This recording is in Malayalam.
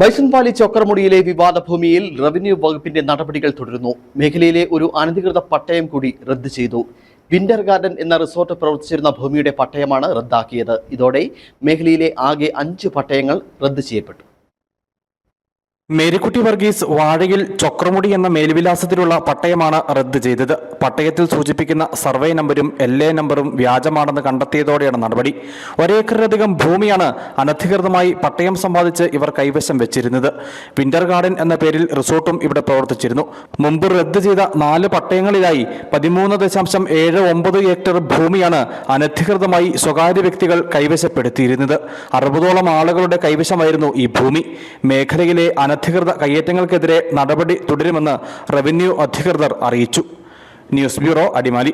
ബൈസൺപാലി ചൊക്കർമുടിയിലെ വിവാദ ഭൂമിയിൽ റവന്യൂ വകുപ്പിന്റെ നടപടികൾ തുടരുന്നു. മേഖലയിലെ ഒരു അനധികൃത പട്ടയം കൂടി റദ്ദ് ചെയ്തു. വിന്റർ ഗാർഡൻ എന്ന റിസോർട്ട് പ്രവർത്തിച്ചിരുന്ന ഭൂമിയുടെ പട്ടയമാണ് റദ്ദാക്കിയത്. ഇതോടെ മേഖലയിലെ ആകെ അഞ്ച് പട്ടയങ്ങൾ റദ്ദ് ചെയ്യപ്പെട്ടു. മേരിക്കുട്ടി വർഗീസ് വാഴയിൽ ചൊക്രമുടി എന്ന മേൽവിലാസത്തിലുള്ള പട്ടയമാണ് റദ്ദ് ചെയ്തത്. പട്ടയത്തിൽ സൂചിപ്പിക്കുന്ന സർവേ നമ്പരും എൽ എ നമ്പറും വ്യാജമാണെന്ന് കണ്ടെത്തിയതോടെയാണ് നടപടി. ഒരേക്കറിലധികം ഭൂമിയാണ് അനധികൃതമായി പട്ടയം സമ്പാദിച്ച് ഇവർ കൈവശം വെച്ചിരുന്നത്. വിന്റർ ഗാർഡൻ എന്ന പേരിൽ റിസോർട്ടും ഇവിടെ പ്രവർത്തിച്ചിരുന്നു. മുമ്പ് റദ്ദ് ചെയ്ത നാല് പട്ടയങ്ങളിലായി പതിമൂന്ന് ദശാംശം ഏഴ് ഒമ്പത് ഹെക്ടർ ഭൂമിയാണ് അനധികൃതമായി സ്വകാര്യ വ്യക്തികൾ കൈവശപ്പെടുത്തിയിരുന്നത്. അറുപതോളം ആളുകളുടെ കൈവശമായിരുന്നു ഈ ഭൂമി. മേഖലയിലെ അനധികൃത കയ്യേറ്റങ്ങൾക്കെതിരെ നടപടി തുടരുമെന്ന് റവന്യൂ അധികൃതർ അറിയിച്ചു. News bureau Adimali.